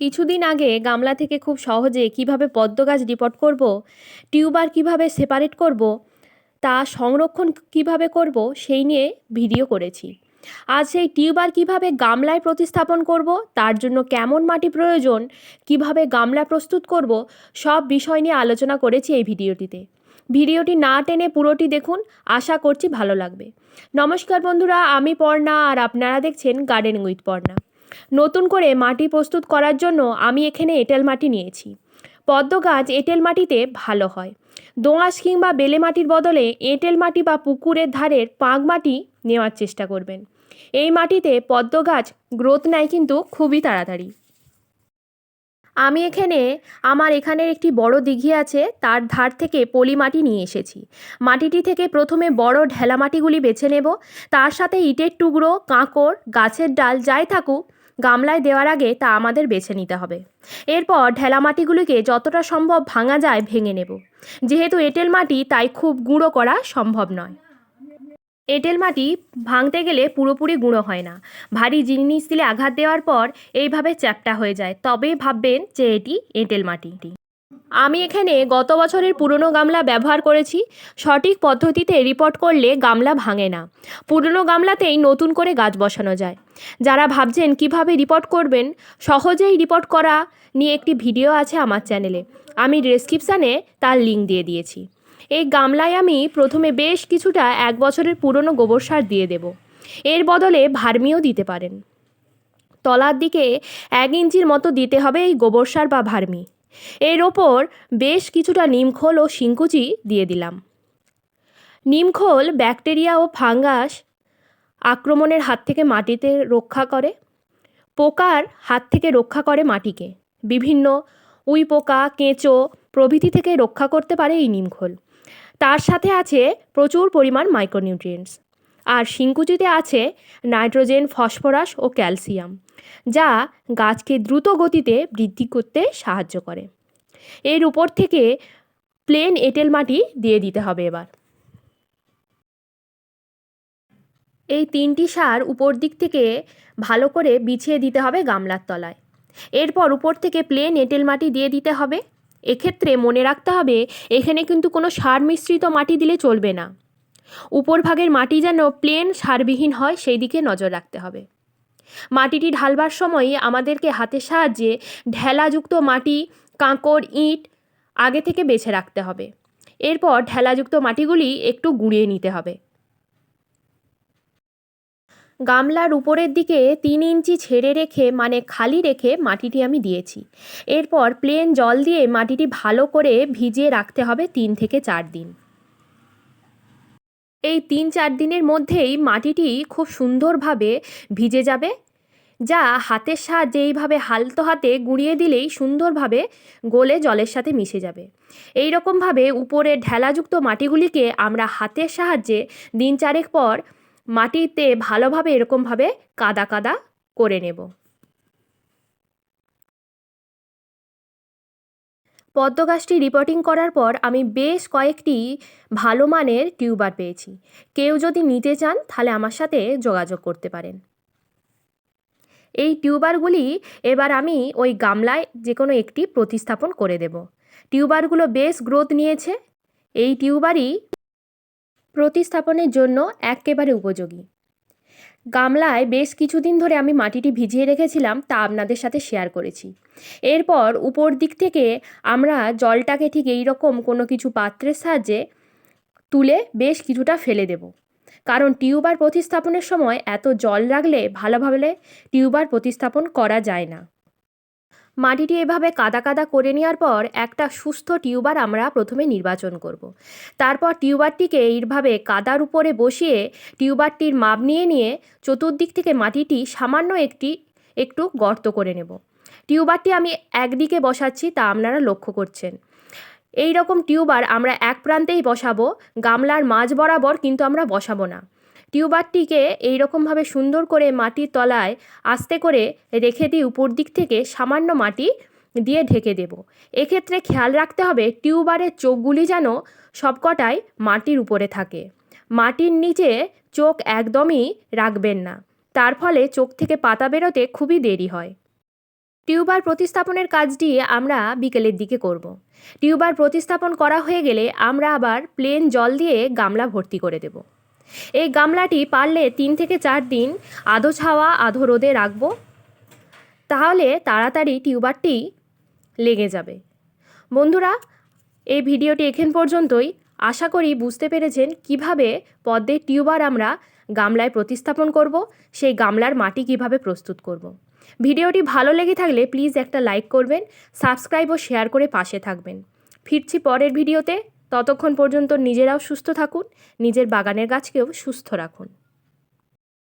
কিছুদিন আগে গামলা থেকে খুব সহজে কীভাবে পদ্ম গাছ রিপোর্ট করব, টিউবার কীভাবে সেপারেট করব, তা সংরক্ষণ কীভাবে করব, সেই নিয়ে ভিডিও করেছি। আজ সেই টিউবার কীভাবে গামলায় প্রতিস্থাপন করব, তার জন্য কেমন মাটি প্রয়োজন, কীভাবে গামলা প্রস্তুত করব, সব বিষয় নিয়ে আলোচনা করেছি এই ভিডিওটিতে। ভিডিওটি না টেনে পুরোটি দেখুন, আশা করছি ভালো লাগবে। নমস্কার বন্ধুরা, আমি পর্ণা, আর আপনারা দেখছেন গার্ডেনিং উইথ পর্ণা নতুন করে মাটি প্রস্তুত করার জন্য আমি এখানে এঁটেল মাটি নিয়েছি। পদ্ম গাছ এঁটেল মাটিতে ভালো হয়। দোঁয়াশ কিংবা বেলে মাটির বদলে এঁটেল মাটি বা পুকুরের ধারের পাঁক মাটি নেওয়ার চেষ্টা করবেন। এই মাটিতে পদ্ম গাছ গ্রোথ নেয় কিন্তু খুবই তাড়াতাড়ি। আমি এখানে আমার এখানের একটি বড় দিঘি আছে, তার ধার থেকে পলি মাটি নিয়ে এসেছি। মাটিটি থেকে প্রথমে বড় ঢেলা মাটিগুলি বেছে নেব। তার সাথে ইটের টুকরো কাঁকড় গাছের ডাল যাই থাকুক গামলায় দেওয়ার আগে তা আমাদের বেছে নিতে হবে। এরপর ঢেলা মাটিগুলিকে যতটা সম্ভব ভাঙা যায় ভেঙে নেব। যেহেতু এঁটেল মাটি, তাই খুব গুঁড়ো করা সম্ভব নয়। এঁটেল মাটি ভাঙতে গেলে পুরোপুরি গুঁড়ো হয় না। ভারী জিনিস দিলে আঘাত দেওয়ার পর এইভাবে চ্যাপটা হয়ে যায়। তবেই ভাববেন যে এটি এঁটেল মাটি। আমি এখানে গত বছরের পুরনো গামলা ব্যবহার করেছি। সঠিক পদ্ধতিতে রিপোর্ট করলে গামলা ভাঙে না। পুরনো গামলাতেই নতুন করে গাছ বসানো যায়। যারা ভাবছেন কীভাবে রিপোর্ট করবেন, সহজেই রিপোর্ট করা নিয়ে একটি ভিডিও আছে আমার চ্যানেলে আমি ডেসক্রিপশানে তার লিঙ্ক দিয়ে দিয়েছি। এই গামলায় আমি প্রথমে বেশ কিছুটা এক বছরের পুরনো গোবর সার দিয়ে দেব। এর বদলে ভার্মিও দিতে পারেন। তলার দিকে এক ইঞ্চির মতো দিতে হবে এই গোবর সার বা ভার্মি। এর ওপর বেশ কিছুটা নিমখোল ও শিংকুচি দিয়ে দিলাম। নিমখোল, ব্যাকটেরিয়া ও ফাঙ্গাস আক্রমণের হাত থেকে মাটিতে রক্ষা করে। পোকার হাত থেকে রক্ষা করে মাটিকে। বিভিন্ন উই পোকা কেঁচো প্রভৃতি থেকে রক্ষা করতে পারে এই নিমখোল। তার সাথে আছে প্রচুর পরিমাণ মাইক্রোনিউট্রিয়েন্টস আর শিংকুচিতে আছে নাইট্রোজেন, ফসফরাস ও ক্যালসিয়াম, যা গাছকে দ্রুত গতিতে বৃদ্ধি করতে সাহায্য করে। এর উপর থেকে প্লেন এঁটেল মাটি দিয়ে দিতে হবে এবার। এই তিনটি সার উপর দিক থেকে ভালো করে বিছিয়ে দিতে হবে গামলার তলায়। এরপর উপর থেকে প্লেন এঁটেল মাটি দিয়ে দিতে হবে। এক্ষেত্রে মনে রাখতে হবে, এখানে কিন্তু কোনো সার মিশ্রিত মাটি দিলে চলবে না। উপরভাগের মাটি যেন প্লেন সারবিহীন হয় সেই দিকে নজর রাখতে হবে। মাটিটি ঢালবার সময় আমাদেরকে হাতের সাহায্যে ঢেলাযুক্ত মাটি, কাঁকড়, ইট আগে থেকে বেছে রাখতে হবে। এরপর ঢেলাযুক্ত মাটিগুলি একটু গুঁড়িয়ে নিতে হবে। গামলার উপরের দিকে তিন ইঞ্চি ছেড়ে রেখে মানে খালি রেখে মাটিটি আমি দিয়েছি। এরপর প্লেন জল দিয়ে মাটিটি ভালো করে ভিজিয়ে রাখতে হবে তিন থেকে চার দিন। এই তিন চার দিনের মধ্যেই মাটিটি খুব সুন্দরভাবে ভিজে যাবে। যা হাতের সাহায্যে এইভাবে হালতো হাতে গুঁড়িয়ে দিলেই সুন্দরভাবে গলে জলের সাথে মিশে যাবে। এই রকমভাবে উপরে ঢেলাযুক্ত মাটিগুলিকে আমরা হাতের সাহায্যে দিন চারেক পর মাটিতে ভালোভাবে এরকমভাবে কাদা কাদা করে নেব। পদ্ম গাছটি রিপোর্টিং করার পর আমি বেশ কয়েকটি ভালো মানের টিউবার পেয়েছি। কেউ যদি নিতে চান, তাহলে আমার সাথে যোগাযোগ করতে পারেন। এই টিউবারগুলি এবার আমি ওই গামলায় যে কোনো একটি প্রতিস্থাপন করে দেব। টিউবারগুলো বেশ গ্রোথ নিয়েছে। এই টিউবারই প্রতিস্থাপনের জন্য একেবারে উপযোগী। গামলায় বেশ কিছুদিন ধরে আমি মাটিটি ভিজিয়ে রেখেছিলাম, তা আপনাদের সাথে শেয়ার করেছি। এরপর উপর দিক থেকে আমরা জলটাকে ঠিক এই রকম কোনো কিছু পাত্রের সাহায্যে তুলে বেশ কিছুটা ফেলে দেব। কারণ টিউবার প্রতিস্থাপনের সময় এত জল রাখলে ভালোভাবে টিউবার প্রতিস্থাপন করা যায় না। মাটিটি এভাবে কাদা কাদা করে নেওয়ার পর একটা সুস্থ টিউবার আমরা প্রথমে নির্বাচন করব। তারপর টিউবারটিকে এইভাবে কাদার উপরে বসিয়ে টিউবারটির মাপ নিয়ে নিয়ে চতুর্দিক থেকে মাটিটি সামান্য একটি, একটু গর্ত করে নেব। টিউবারটি আমি একদিকে বসাচ্ছি তা আপনারা লক্ষ্য করছেন। এই রকম টিউবার আমরা এক প্রান্তেই বসাবো, গামলার মাঝ বরাবর কিন্তু আমরা বসাবো না। টিউবারটিকে এইরকমভাবে সুন্দর করে মাটির তলায় আস্তে করে রেখে দিই উপর দিক থেকে সামান্য মাটি দিয়ে ঢেকে দেব। এক্ষেত্রে খেয়াল রাখতে হবে টিউবারের চোখগুলি যেন সবকটাই মাটির উপরে থাকে। মাটির নিচে চোখ একদমই রাখবেন না। তার ফলে চোখ থেকে পাতা বেরোতে খুবই দেরি হয়। টিউবার প্রতিস্থাপনের কাজটি আমরা বিকেলের দিকে করব। টিউবার প্রতিস্থাপন করা হয়ে গেলে আমরা আবার প্লেন জল দিয়ে গামলা ভর্তি করে দেব। এই গামলাটি পারলে তিন থেকে চার দিন আধো ছাওয়া, আধো রোদে রাখব। তাহলে তাড়াতাড়ি টিউবারটি লেগে যাবে। বন্ধুরা, এই ভিডিওটি এখান পর্যন্তই। আশা করি বুঝতে পেরেছেন কীভাবে পদ্মের টিউবার আমরা গামলায় প্রতিস্থাপন করব, সেই গামলার মাটি কীভাবে প্রস্তুত করব। ভিডিওটি ভালো লেগে থাকলে প্লিজ একটা লাইক করবেন, সাবস্ক্রাইব ও শেয়ার করে পাশে থাকবেন। ফিরছি পরের ভিডিওতে। ততক্ষণ পর্যন্ত নিজেরাও সুস্থ থাকুন নিজের বাগানের গাছকেও সুস্থ রাখুন।